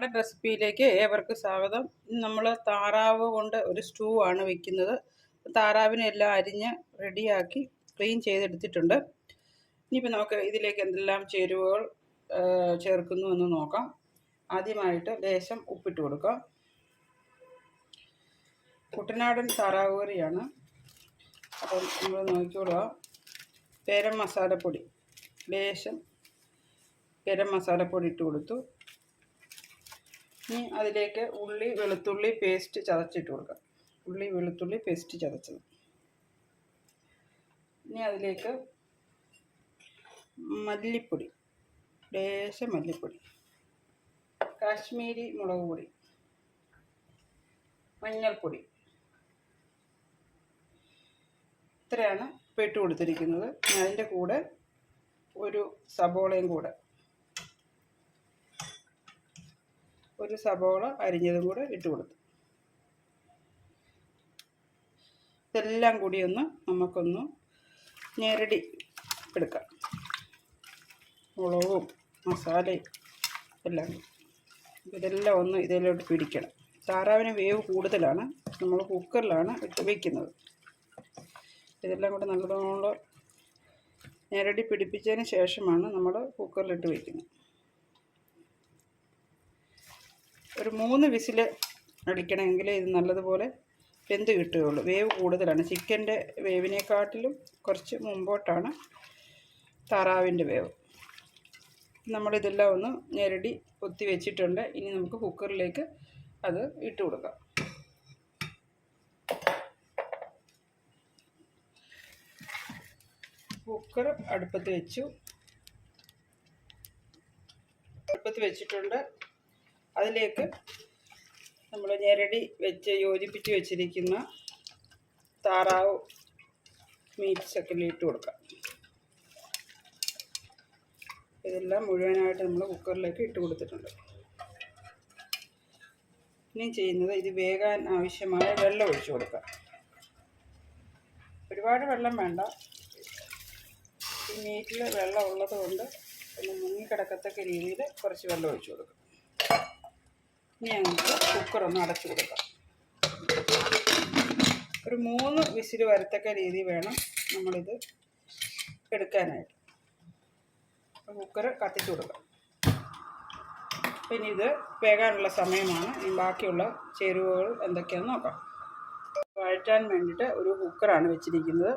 നമ്മുടെ റെസിപ്പിയിലേക്ക് ഏവർക്കും സ്വാഗതം. നമ്മൾ താറാവ് കൊണ്ട് ഒരു സ്റ്റൂ ആണ് വെക്കുന്നത്. താറാവിനെ എല്ലാം അരിഞ്ഞ് റെഡിയാക്കി ക്ലീൻ ചെയ്തെടുത്തിട്ടുണ്ട്. ഇനിയിപ്പോൾ നമുക്ക് ഇതിലേക്ക് എന്തെല്ലാം ചേരുവകൾ ചേർക്കുന്നു എന്ന് നോക്കാം. ആദ്യമായിട്ട് ലേശം ഉപ്പിട്ട് കൊടുക്കാം. കുട്ടനാടൻ താറാവ് കറിയാണ്. അപ്പം നമ്മൾ നോക്കിക്കൊള്ളുക ഗരം മസാലപ്പൊടി. ലേശം ഗരം മസാലപ്പൊടി ഇട്ട് കൊടുത്തു. ഇനി അതിലേക്ക് ഉള്ളി വെളുത്തുള്ളി പേസ്റ്റ് ചതച്ചിട്ട് കൊടുക്കാം. ഉള്ളി വെളുത്തുള്ളി പേസ്റ്റ് ചതച്ചത്. ഇനി അതിലേക്ക് മല്ലിപ്പൊടി ലേശം മല്ലിപ്പൊടി കാശ്മീരി മുളക് പൊടി മഞ്ഞൾപ്പൊടി. ഇത്രയാണ് ഇട്ട് കൊടുത്തിരിക്കുന്നത്. അതിന്റെ കൂടെ ഒരു സബോളയും കൂടെ ഒരു സബോള അരിഞ്ഞതും കൂടെ ഇട്ട് കൊടുത്തു. ഇതെല്ലാം കൂടി ഒന്ന് നമുക്കൊന്ന് ഞെരടി എടുക്കാം. മുളകും മസാലയും എല്ലാം. ഇതെല്ലാം ഒന്ന് ഇതിലോട്ട് പിടിക്കണം. താറാവിന് വേവ് കൂടുതലാണ്. നമ്മൾ കുക്കറിലാണ് ഇട്ട് വയ്ക്കുന്നത് ഇതെല്ലാം കൂടെ നല്ലതുപോലെ ഞെരടി പിടിപ്പിച്ചതിന് ശേഷമാണ് നമ്മൾ കുക്കറിലിട്ട് വയ്ക്കുന്നത് ഒരു മൂന്ന് വിസിൽ അടിക്കണമെങ്കിൽ ഇത് നല്ലതുപോലെ വെന്ത് കിട്ടുകയുള്ളൂ. വേവ് കൂടുതലാണ്. ചിക്കന്റെ വേവിനെക്കാട്ടിലും കുറച്ച് മുമ്പോട്ടാണ് താറാവിന്റെ വേവ്. നമ്മളിതെല്ലാം ഒന്ന് ഞെരടി കൊത്തി വെച്ചിട്ടുണ്ട്. ഇനി നമുക്ക് കുക്കറിലേക്ക് അത് ഇട്ട് കൊടുക്കാം. കുക്കർ അടുപ്പത്ത് വെച്ചു. അടുപ്പത്ത് വെച്ചിട്ടുണ്ട്. അതിലേക്ക് നമ്മൾ ഞെരടി വെച്ച് യോജിപ്പിച്ച് വെച്ചിരിക്കുന്ന താറാവ് മീറ്റ്സൊക്കെ ഇട്ട് കൊടുക്കാം. ഇതെല്ലാം മുഴുവനായിട്ട് നമ്മൾ കുക്കറിലേക്ക് ഇട്ട് കൊടുത്തിട്ടുണ്ട്. ഇനി ചെയ്യുന്നത് ഇത് വേകാൻ ആവശ്യമായ വെള്ളം ഒഴിച്ചു കൊടുക്കാം. ഒരുപാട് വെള്ളം വേണ്ട. ഈ മീറ്റിൽ വെള്ളം ഉള്ളത് കൊണ്ട് ഒന്ന് മുങ്ങിക്കിടക്കത്തക്ക രീതിയിൽ കുറച്ച് വെള്ളം ഒഴിച്ചു കൊടുക്കാം. ഇനി നമുക്ക് കുക്കറൊന്ന് അടച്ചു കൊടുക്കാം. ഒരു മൂന്ന് വിസിൽ വരത്തക്ക രീതി വേണം നമ്മളിത് എടുക്കാനായിട്ട്. കുക്കർ കത്തിച്ചു കൊടുക്കാം. പിന്നെ ഇത് വേകാനുള്ള സമയമാണ്. ഇനി ബാക്കിയുള്ള ചേരുവകൾ എന്തൊക്കെയാണെന്ന് നോക്കാം. വഴറ്റാൻ വേണ്ടിയിട്ട് ഒരു കുക്കറാണ് വെച്ചിരിക്കുന്നത്.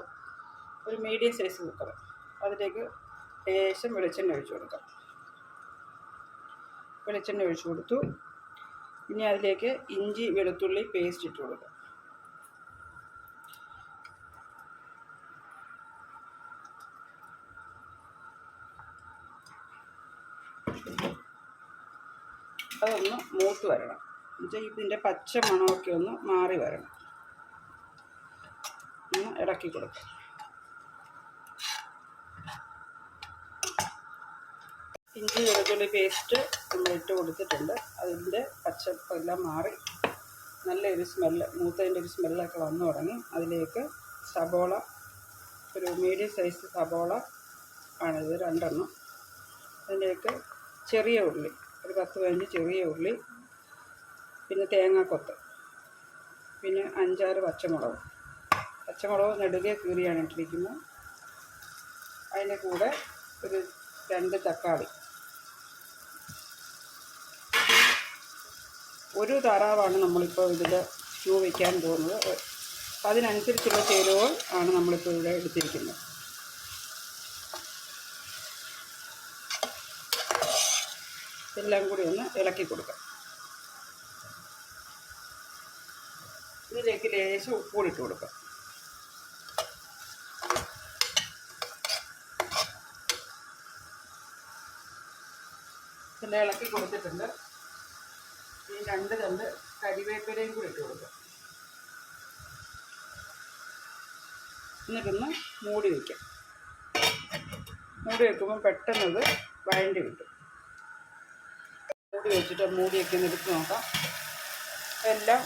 ഒരു മീഡിയം സൈസ് കുക്കർ അതിലേക്ക് ലേശം വെളിച്ചെണ്ണ ഒഴിച്ചു കൊടുക്കാം. വെളിച്ചെണ്ണ ഒഴിച്ചു കൊടുത്തു. ഇനി അതിലേക്ക് ഇഞ്ചി വെളുത്തുള്ളി പേസ്റ്റ് ഇട്ട് കൊടുക്കുക അതൊന്ന് മൂത്ത് വരണം. എന്നുവെച്ചാൽ ഇതിന്റെ പച്ച മണമൊക്കെ ഒന്ന് മാറി വരണം. ഒന്ന് ഇളക്കി കൊടുക്കാം. ഇഞ്ചി വെളുത്തുള്ളി പേസ്റ്റ് നമ്മൾ ഇട്ട് കൊടുത്തിട്ടുണ്ട്. അതിന്റെ പച്ചപ്പെല്ലാം മാറി നല്ലൊരു സ്മെല്ല് മൂത്തതിന്റെ ഒരു സ്മെല്ലൊക്കെ വന്നു തുടങ്ങി. അതിലേക്ക് സബോള ഒരു മീഡിയം സൈസ് സബോള ആണിത് രണ്ടെണ്ണം. അതിലേക്ക് ചെറിയ ഉള്ളി ഒരു പത്ത് പതിനഞ്ച് ചെറിയ ഉള്ളി പിന്നെ തേങ്ങാക്കൊത്ത് പിന്നെ അഞ്ചാറ് പച്ചമുളക്. പച്ചമുളക് നെടുകെ കീറിയാണ് ഇട്ടിരിക്കുന്നത്. അതിന്റെ കൂടെ ഒരു രണ്ട് തക്കാളി ഒരു താറാവാണ് നമ്മളിപ്പോൾ ഇതിൽ സ്റ്റൂ വയ്ക്കാൻ പോകുന്നത്. അതിനനുസരിച്ചുള്ള ചേരുവകൾ ആണ് നമ്മളിപ്പോൾ ഇവിടെ എടുത്തിരിക്കുന്നത്. എല്ലാം കൂടി ഒന്ന് ഇളക്കി കൊടുക്കാം. ഇതിലേക്ക് ലേശം ഉപ്പുകൂടി ഇട്ട് കൊടുക്കാം. ഇളക്കി കൊടുത്തിട്ടുണ്ട്. ഈ രണ്ട് കല്ല് കരിവേപ്പിലയും കൂടി ഇട്ട് കൊടുക്കുക എന്നിട്ടൊന്ന് മൂടി വയ്ക്കാം മൂടി വെക്കുമ്പോൾ പെട്ടെന്നത് വഴണ്ടി കിട്ടും. മൂടി വെച്ചിട്ട് മൂടിയൊക്കെ ഒന്ന് എടുത്ത് നോക്കാം. എല്ലാം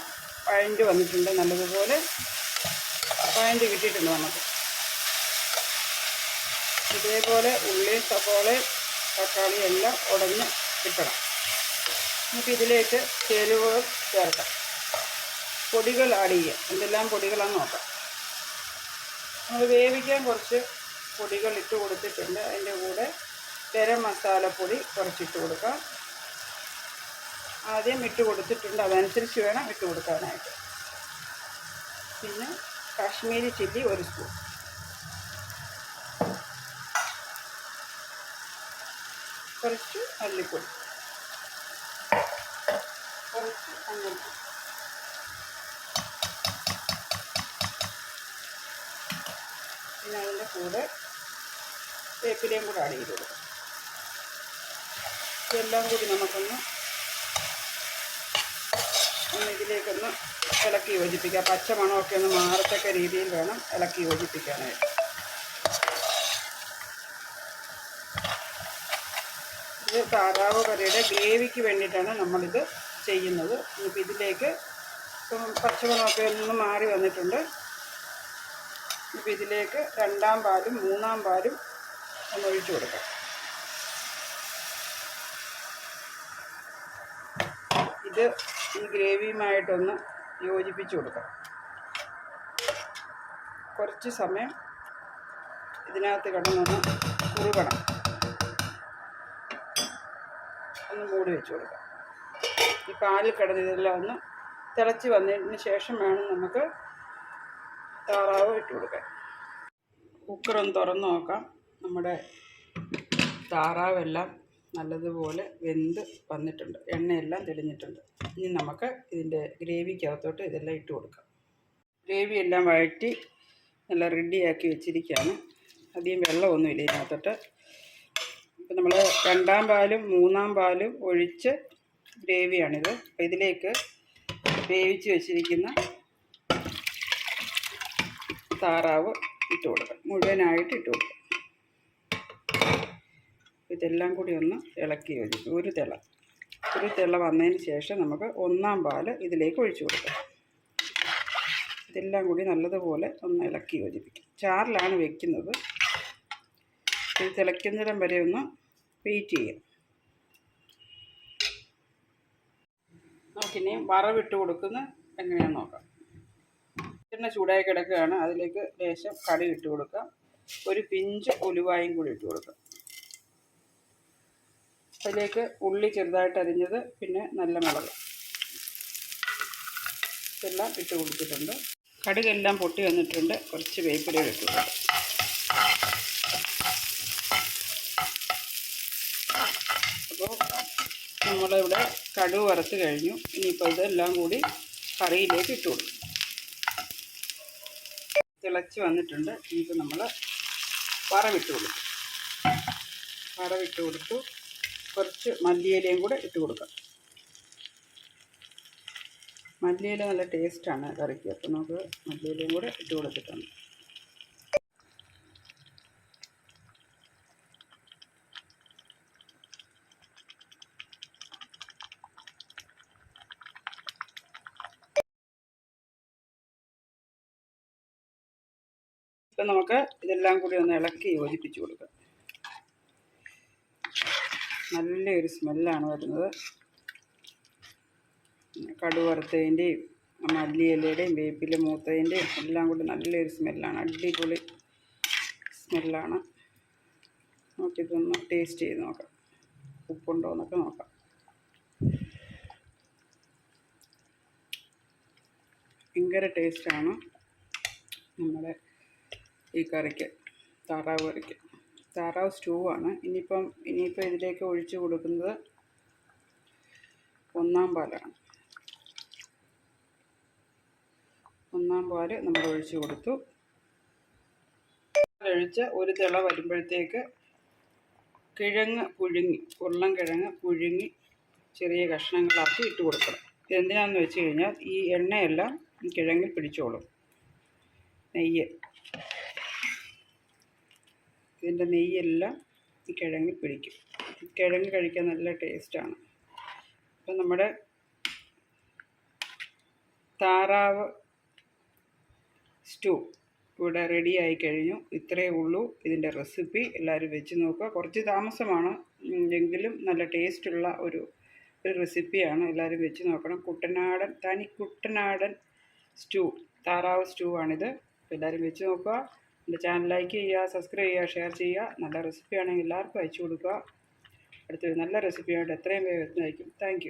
വഴണ്ടി വന്നിട്ടുണ്ട് നല്ലതുപോലെ. വഴണ്ടി കിട്ടിയിട്ടുണ്ട് നമുക്ക്. ഇതേപോലെ ഉള്ളി സവോള തക്കാളി എല്ലാം ഉടഞ്ഞ് കിട്ടണം. നമുക്ക് ഇതിലേക്ക് ചേരുവകൾ ചേർക്കാം. പൊടികൾ ആഡ് ചെയ്യാം എന്തെല്ലാം പൊടികളാണെന്ന് നോക്കാം. നമ്മൾ വേവിക്കാൻ കുറച്ച് പൊടികൾ ഇട്ട് കൊടുത്തിട്ടുണ്ട്. അതിന്റെ കൂടെ ഗരം മസാലപ്പൊടി കുറച്ചിട്ട് കൊടുക്കാം. ആദ്യം ഇട്ട് കൊടുത്തിട്ടുണ്ട്. അതനുസരിച്ച് വേണം ഇട്ട് കൊടുക്കാനായിട്ട്. പിന്നെ കാശ്മീരി ചില്ലി ഒരു സ്പൂൺ. കുറച്ച് മല്ലിപ്പൊടി. മഞ്ഞൾപ്പൊടി പിന്നെ അതിന്റെ കൂടെ വേപ്പിലയും കൂടെ ആഡ് ചെയ്ത് കൊടുക്കും ഇതെല്ലാം കൂടി നമുക്കൊന്ന് ഒന്ന് ഇതിലേക്കൊന്ന് ഇളക്കി യോജിപ്പിക്കാം പച്ചമണമൊക്കെ ഒന്ന് മാറത്തക്ക രീതിയിൽ വേണം ഇളക്കി യോജിപ്പിക്കാനായിട്ട് ഇത് താറാവ് കറിയുടെ ഗ്രേവിക്ക് വേണ്ടിയിട്ടാണ് നമ്മളിത് ചെയ്യുന്നത്. ഇപ്പം ഇതിലേക്ക് ഇപ്പം പച്ചമണമൊക്കെ ഒന്ന് മാറി വന്നിട്ടുണ്ട്. ഇപ്പം ഇതിലേക്ക് രണ്ടാം പാലും മൂന്നാം പാലും ഒന്ന് ഒഴിച്ചു കൊടുക്കാം. ഇത് ഈ ഗ്രേവിയുമായിട്ടൊന്ന് യോജിപ്പിച്ചു കൊടുക്കാം. കുറച്ച് സമയം ഇതിനകത്ത് കിടന്നൊന്ന് കുറുകണം. ഒന്ന് മൂടി വെച്ച് കൊടുക്കാം. ഈ പാലിൽ കിടന്ന് ഇതെല്ലാം ഒന്ന് തിളച്ച് വന്നതിന് ശേഷം വേണം നമുക്ക് താറാവ് ഇട്ട് കൊടുക്കാൻ. കുക്കറൊന്ന് തുറന്ന് നോക്കാം. നമ്മുടെ താറാവെല്ലാം നല്ലതുപോലെ വെന്ത് വന്നിട്ടുണ്ട്. എണ്ണയെല്ലാം തെളിഞ്ഞിട്ടുണ്ട്. ഇനി നമുക്ക് ഇതിന്റെ ഗ്രേവിക്കകത്തോട്ട് ഇതെല്ലാം ഇട്ട് കൊടുക്കാം. ഗ്രേവി എല്ലാം വഴറ്റി നല്ല റെഡിയാക്കി വെച്ചിരിക്കുകയാണ്. അധികം വെള്ളമൊന്നുമില്ല ഇതിനകത്തോട്ട്. ഇപ്പം നമ്മൾ രണ്ടാം പാലും മൂന്നാം പാലും ഒഴിച്ച് ഗ്രേവിയാണിത്. അപ്പോൾ ഇതിലേക്ക് വേവിച്ച് വെച്ചിരിക്കുന്ന താറാവ് ഇട്ട് കൊടുക്കാം. മുഴുവനായിട്ട് ഇട്ട് കൊടുക്കാം. ഇതെല്ലാം കൂടി ഒന്ന് ഇളക്കി വെച്ചിട്ട് ഒരു തിള. ഒരു തിള വന്നതിന് ശേഷം നമുക്ക് ഒന്നാം പാൽ ഇതിലേക്ക് ഒഴിച്ചു കൊടുക്കാം. ഇതെല്ലാം കൂടി നല്ലതുപോലെ ഒന്ന് ഇളക്കി യോജിപ്പിക്കും. ചാറിലാണ് വെക്കുന്നത്. ഇത് തിളയ്ക്കുന്നിടം വരെ ഒന്ന് വെയിറ്റ് ചെയ്യാം. നമുക്കിനി വറവിട്ട് കൊടുക്കുന്ന എങ്ങനെയാണെന്ന് നോക്കാം. എണ്ണ ചൂടായി കിടക്കുകയാണ്. അതിലേക്ക് ലേശം കടി ഇട്ട് കൊടുക്കാം. ഒരു പിഞ്ച് ഉലുവായും കൂടി ഇട്ട് കൊടുക്കാം. അതിലേക്ക് ഉള്ളി ചെറുതായിട്ട് അരിഞ്ഞത് പിന്നെ നല്ല മുളക് ഇതെല്ലാം ഇട്ട് കൊടുത്തിട്ടുണ്ട്. കടുകെല്ലാം പൊട്ടി വന്നിട്ടുണ്ട്. കുറച്ച് വേപ്പില ഇട്ട് കൊടുക്കാം അപ്പോൾ നമ്മളിവിടെ കടുവ് വറുത്ത് കഴിഞ്ഞു. ഇനിയിപ്പോൾ ഇതെല്ലാം കൂടി കറിയിലേക്ക് ഇട്ടു കൊടുക്കും. തിളച്ച് വന്നിട്ടുണ്ട്. ഇനിയിപ്പോൾ നമ്മൾ വറവിട്ട് കൊടുക്കും. വറവിട്ട് കൊടുത്തു. കുറച്ച് മല്ലിയിലയും കൂടെ ഇട്ട് കൊടുക്കാം. മല്ലിയില നല്ല ടേസ്റ്റാണ് കറിക്ക്. അപ്പോൾ നമുക്ക് മല്ലിയിലയും കൂടെ ഇട്ട് കൊടുത്തിട്ടുണ്ട്. ഇപ്പം നമുക്ക് ഇതെല്ലാം കൂടി ഒന്ന് ഇളക്കി യോജിപ്പിച്ച് കൊടുക്കാം. നല്ലൊരു സ്മെല്ലാണ് വരുന്നത്. കടുവറുത്തതിന്റെയും മല്ലിയിലയുടെയും വേപ്പില മൂത്തതിന്റെയും എല്ലാം കൂടി നല്ലൊരു സ്മെല്ലാണ്. അടിപൊളി സ്മെല്ലാണ്. നമുക്കിതൊന്ന് ടേസ്റ്റ് ചെയ്ത് നോക്കാം. ഉപ്പുണ്ടോ എന്നൊക്കെ നോക്കാം. ഭയങ്കര ടേസ്റ്റാണ് നമ്മുടെ ഈ കറിക്ക്. താറാവ് കറിക്ക്. താറാവ് സ്റ്റൂ ആണ്. ഇനിയിപ്പം ഇനിയിപ്പോൾ ഇതിലേക്ക് ഒഴിച്ചു കൊടുക്കുന്നത് ഒന്നാം പാലാണ്. ഒന്നാം പാൽ നമ്മൾ ഒഴിച്ചു കൊടുത്തു. ഒഴിച്ച് ഒരു തിള വരുമ്പോഴത്തേക്ക് കിഴങ്ങ് പുഴുങ്ങി ഉരുളൻ കിഴങ്ങ് പുഴുങ്ങി ചെറിയ കഷ്ണങ്ങളാക്കി ഇട്ട് കൊടുക്കണം. ഇതെന്തിനാന്ന് വെച്ച് കഴിഞ്ഞാൽ ഈ എണ്ണയെല്ലാം കിഴങ്ങിൽ പിടിച്ചോളും. നെയ്യ്. ഇതിന്റെ നെയ്യെല്ലാം ഈ കിഴങ്ങിൽ പിടിക്കും. കിഴങ്ങ് കഴിക്കാൻ നല്ല ടേസ്റ്റാണ്. അപ്പം നമ്മുടെ താറാവ് സ്റ്റൂ ഇവിടെ റെഡി ആയി കഴിഞ്ഞു. ഇത്രയേ ഉള്ളൂ ഇതിന്റെ റെസിപ്പി. എല്ലാവരും വെച്ച് നോക്കുക. കുറച്ച് താമസമാണ്. എങ്കിലും നല്ല ടേസ്റ്റുള്ള ഒരു ഒരു റെസിപ്പിയാണ്. എല്ലാവരും വെച്ച് നോക്കണം. കുട്ടനാടൻ തനി കുട്ടനാടൻ സ്റ്റൂ താറാവ് സ്റ്റൂ ആണിത് എല്ലാവരും വെച്ച് നോക്കുക. എന്റെ ചാനൽ ലൈക്ക് ചെയ്യുക സബ്സ്ക്രൈബ് ചെയ്യുക ഷെയർ ചെയ്യുക. നല്ല റെസിപ്പിയാണെങ്കിൽ എല്ലാവർക്കും അയച്ചു കൊടുക്കുക. അടുത്തൊരു നല്ല റെസിപ്പിയായിട്ട് എത്രയും വേഗം എത്തുന്നതായിരിക്കും. താങ്ക്